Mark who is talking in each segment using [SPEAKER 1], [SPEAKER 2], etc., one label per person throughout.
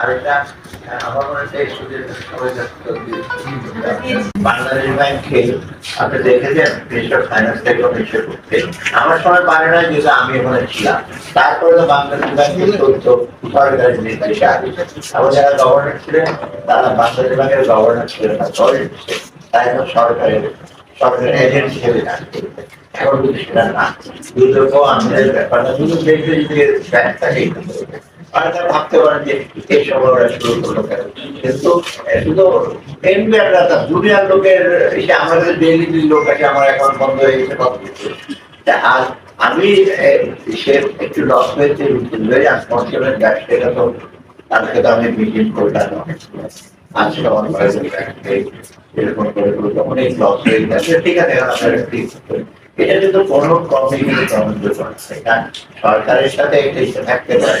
[SPEAKER 1] আর এটা, আমার মনে হয় বাংলাদেশ ব্যাংকে ফাইন্যান্স থেকে আমার সময় পারে না যেহেতু আমি ওখানে ছিলাম। তারপরে তো বাংলাদেশ ব্যাংকের তথ্য, সরকারের নির্দেশে আসে আবার যারা গভর্নর ছিলেন, তারা বাংলাদেশ ব্যাংকের গভর্নর ছিলেন না তাই সরকারের সরকারের এজেন্ট হিসেবে এখন কিন্তু সেটা না। দুর্যোগ আমাদের ব্যাপারটা শুধু দেখতে যদি ব্যাংক অনেকে ভাবতে পারেন যে এই সময় শুরু করল কেন? কিন্তু শুধু দুনিয়ার লোকের এসে আমাদের ডেইলি লোক আছে, আমার অ্যাকাউন্ট বন্ধ হয়ে গেছে কিছু। আর আমি সে একটু লস হয়েছে আনফর্চুনেট ব্যবসাটা তো তাদেরকে তো আমি করলাম। আজকে করে লস হয়ে গেছে। ঠিক আছে এটা কিন্তু কোনো সরকারের সাথে এটা থাকতে পারে।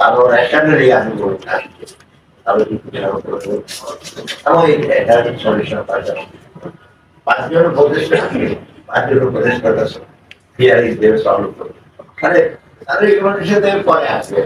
[SPEAKER 1] তারপর একটা আমি বলতে আসছি তাহলে এই এটার সলিউশন পাওয়া যাবে পাঁচজন উপদেষ্টা পাঁচজন উপদেষ্টার কাছে হিয়ারিং দেবে সলভ করবে মানে এগুলোর পরে আসবে